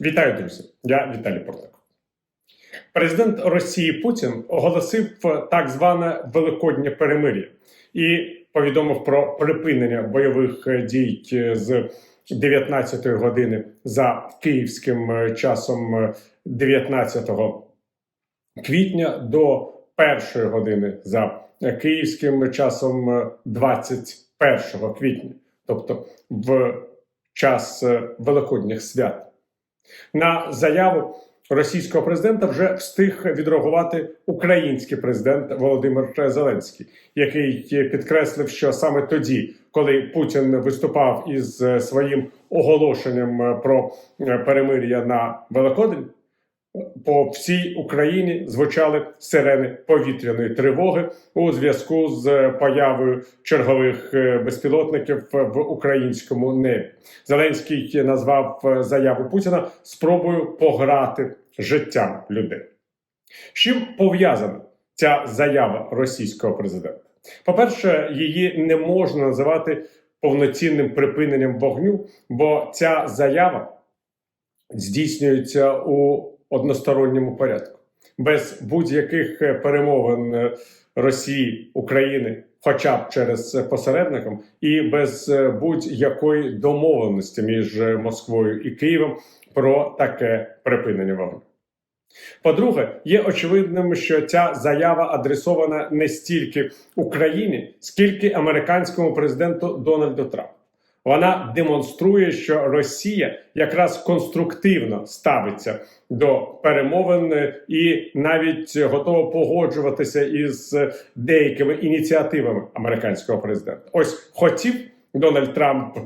Вітаю, друзі! Я Віталій Портак. Президент Росії Путін оголосив так зване Великоднє перемир'я і повідомив про припинення бойових дій з 19 години за київським часом 19 квітня до першої години за київським часом 21 квітня, тобто в час великодніх свят. На заяву російського президента вже встиг відреагувати український президент Володимир Зеленський, який підкреслив, що саме тоді, коли Путін виступав із своїм оголошенням про перемир'я на Великодень, по всій Україні звучали сирени повітряної тривоги у зв'язку з появою чергових безпілотників в українському небі. Зеленський назвав заяву Путіна спробою пограти життям людей. З чим пов'язана ця заява російського президента? По-перше, її не можна називати повноцінним припиненням вогню, бо ця заява здійснюється у односторонньому порядку, без будь-яких перемовин Росії України, хоча б через посередником, і без будь-якої домовленості між Москвою і Києвом про таке припинення вогню. По-друге, є очевидним, що ця заява адресована не стільки Україні, скільки американському президенту Дональду Трампу. Вона демонструє, що Росія якраз конструктивно ставиться до перемовин і навіть готова погоджуватися із деякими ініціативами американського президента. Ось хотів Дональд Трамп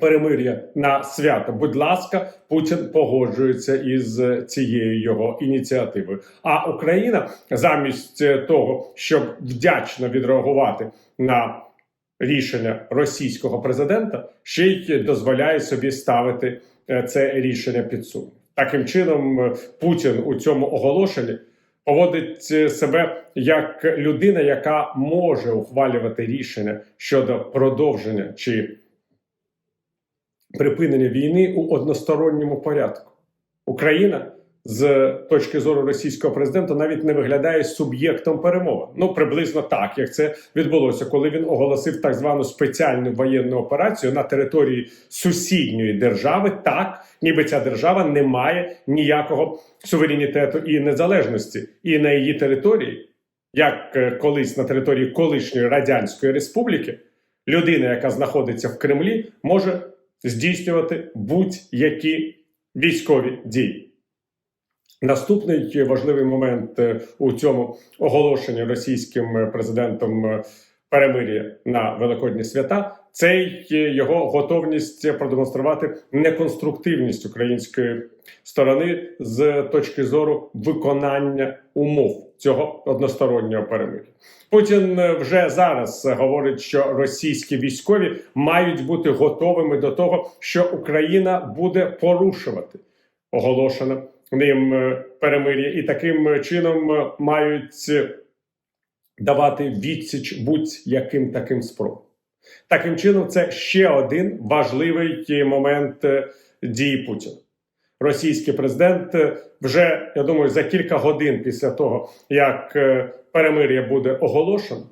перемир'я на свято. Будь ласка, Путін погоджується із цією його ініціативою. А Україна замість того, щоб вдячно відреагувати на рішення російського президента, ще й дозволяє собі ставити це рішення під сумнів. Таким чином, Путін у цьому оголошенні поводить себе як людина, яка може ухвалювати рішення щодо продовження чи припинення війни у односторонньому порядку. Україна з точки зору російського президента навіть не виглядає суб'єктом перемовин. Ну приблизно так, як це відбулося, коли він оголосив так звану спеціальну воєнну операцію на території сусідньої держави, так ніби ця держава не має ніякого суверенітету і незалежності, і на її території, як колись на території колишньої радянської республіки, людина, яка знаходиться в Кремлі, може здійснювати будь-які військові дії. Наступний важливий момент у цьому оголошенні російським президентом перемир'я на великодні свята це його готовність продемонструвати неконструктивність української сторони з точки зору виконання умов цього одностороннього перемир'я. Путін вже зараз говорить, що російські військові мають бути готовими до того, що Україна буде порушувати оголошене ним перемир'я, і таким чином мають давати відсіч будь-яким таким спробам. Таким чином, це ще один важливий момент дії Путіна. Російський президент вже я думаю за кілька годин після того, як перемир'я буде оголошено,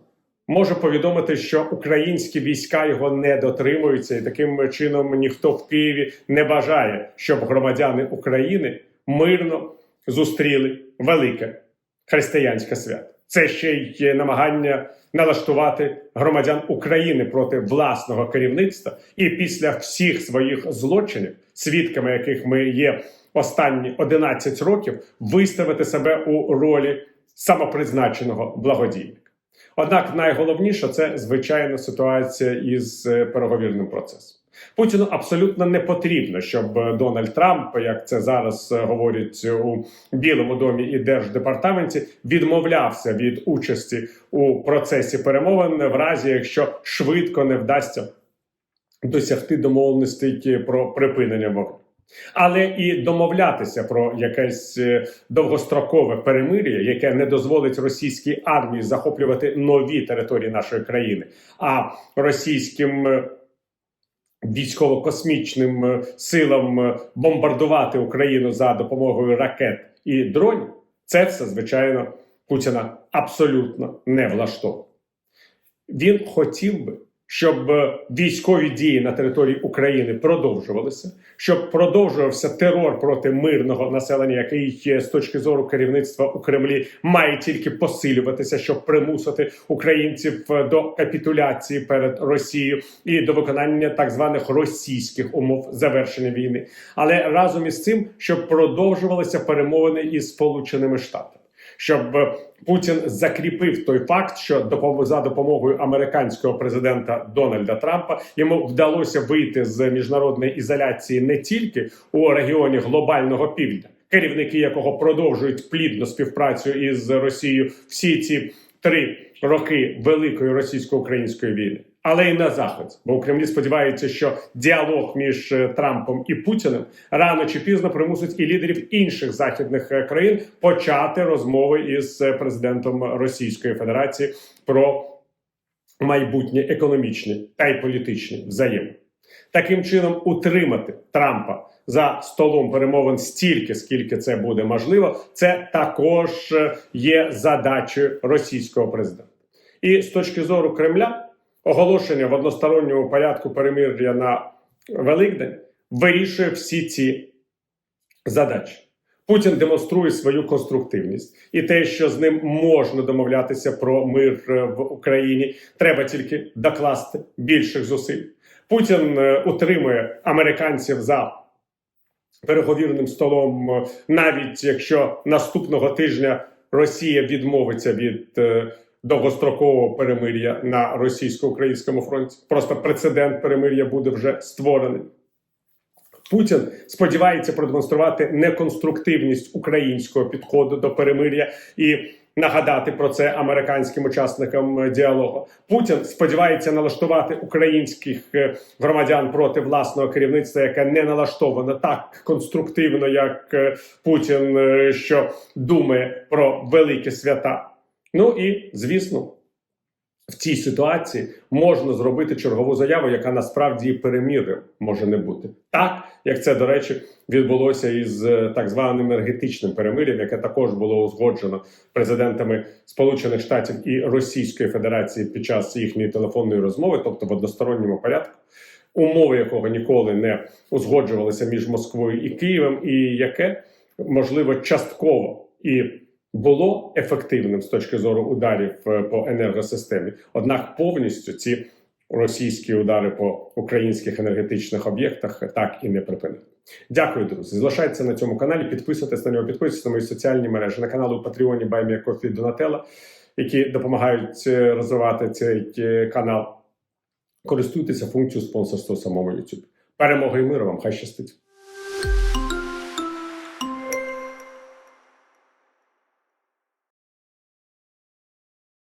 може повідомити, що українські війська його не дотримуються, і таким чином ніхто в Києві не бажає, щоб громадяни України мирно зустріли велике християнське свято. Це ще й намагання налаштувати громадян України проти власного керівництва, і після всіх своїх злочинів, свідками яких ми є останні 11 років, виставити себе у ролі самопризначеного благодійника. Однак найголовніше це звичайна ситуація із переговірним процесом. Путіну абсолютно не потрібно, щоб Дональд Трамп, як це зараз говорять у Білому домі і держдепартаменті, відмовлявся від участі у процесі перемовин в разі, якщо швидко не вдасться досягти домовленостей про припинення вогню. Але і домовлятися про якесь довгострокове перемир'я, яке не дозволить російській армії захоплювати нові території нашої країни, а російським військово-космічним е, силам е, бомбардувати Україну за допомогою ракет і дронів, це все, звичайно, Путіна абсолютно не влаштовує. Він хотів би, щоб е, військові дії на території України продовжувалися, щоб продовжувався терор проти мирного населення, який з точки зору керівництва у Кремлі має тільки посилюватися, щоб примусити українців е, до капітуляції перед Росією і до виконання так званих російських умов завершення війни. Але разом із цим, щоб продовжувалися перемовини із Сполученими Штатами щоб е, Путін закріпив той факт, що за допомогою американського президента Дональда Трампа йому вдалося вийти з міжнародної ізоляції не тільки у регіоні глобального півдня, керівники якого продовжують плідну співпрацю із Росією всі ці три роки великої російсько-української війни. Але й на заході, бо у Кремлі сподіваються, що діалог між е, Трампом і Путіним рано чи пізно примусить і лідерів інших західних е, країн почати розмови із е, президентом Російської Федерації про майбутнє економічні та й політичні взаємини. Таким чином, утримати Трампа за столом перемовин стільки, скільки це буде можливо, це також є задачею російського президента. І з точки зору Кремля, оголошення в односторонньому порядку перемир'я на Великдень вирішує всі ці задачі. Путін демонструє свою конструктивність і те, що з ним можна домовлятися про мир е, в Україні, треба тільки докласти більших зусиль. Путін е, утримує американців за переговірним столом, е, навіть якщо наступного тижня Росія відмовиться від довгострокового перемир'я на російсько-українському фронті. Просто прецедент перемир'я буде вже створений. Путін сподівається продемонструвати неконструктивність українського підходу до перемир'я і нагадати про це американським учасникам діалогу. Путін сподівається налаштувати українських е, громадян проти власного керівництва, яке не налаштовано так конструктивно, як е, Путін, е, що думає про великі свята. Ну і звісно. В цій ситуації можна зробити чергову заяву, яка насправді і перемір'ям може не бути так, як це до речі відбулося із е, так званим енергетичним перемир'ям, яке також було узгоджено президентами Сполучених Штатів і Російської Федерації під час їхньої телефонної розмови, тобто в односторонньому порядку, умови якого ніколи не узгоджувалися між Москвою і Києвом, і яке можливо частково і було ефективним з точки зору ударів е, по енергосистемі. Однак повністю ці російські удари по українських енергетичних об'єктах так і не припинили. Дякую, друзі. Залишайтеся на цьому каналі, підписуйтесь на нього, підписуйтесь на мої соціальні мережі на канал у Патреоні Баймія Кофі Донателла, які допомагають е, розвивати цей е, канал. Користуйтеся функцією спонсорства самому YouTube. Перемоги і миру вам! Хай щастить!